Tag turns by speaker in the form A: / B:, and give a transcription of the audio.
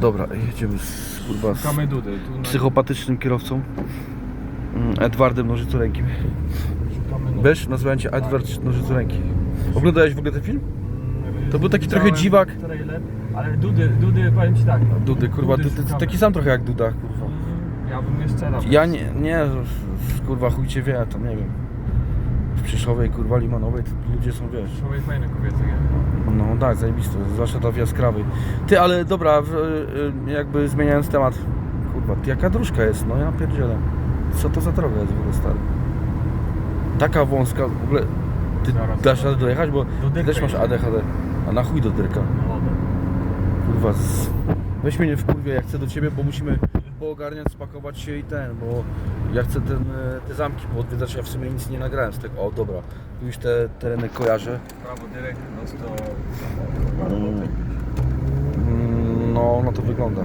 A: Dobra, jedziemy z, kurwa, z
B: Szukamy Dudy. Tu na...
A: psychopatycznym kierowcą. mm, Edwardem Nożycorękim.
B: Szukamy Dudy.
A: Wiesz, nazywałem cię Edward Nożycoręki. Oglądałeś w ogóle ten film?
B: Mm,
A: To był taki trochę
B: widziałem
A: dziwak.
B: Trailer, ale Dudy, Dudy, powiem ci tak. No,
A: Dudy, kurwa,
B: Dudy
A: Dudy,
B: szukamy.
A: taki sam trochę jak Duda, kurwa.
B: Ja bym jeszcze raz.
A: Ja nie, nie, kurwa, chuj cię wie, to nie wiem. W Przyszłowej, kurwa, Limanowej to ludzie są, wiesz.
B: Człowiek fajny kobiety, nie?
A: No tak, zajebiste, zwłaszcza ta w Jaskrawej. Ty, ale dobra, w, y, jakby zmieniając temat. Kurwa, ty jaka dróżka jest, no ja pierdzielę. Co to za droga jest w ogóle, stary? Taka wąska, w ogóle... Ty
B: Zaraz,
A: dasz radę dojechać, bo
B: Do
A: ty
B: Dyrka
A: też masz
B: jedziemy.
A: ADHD. A na chuj do Dyrka.
B: No, dobra.
A: Kurwa, z... weź mnie nie w kurwie, jak chcę do ciebie, bo musimy poogarniać, spakować się i ten, bo ja chcę ten, e, te zamki poodwiedzać, ja w sumie nic nie nagrałem z tego. O, dobra, tu już te tereny kojarzę.
B: Prawo dyrek, prosto.
A: Mm, No, no to wygląda.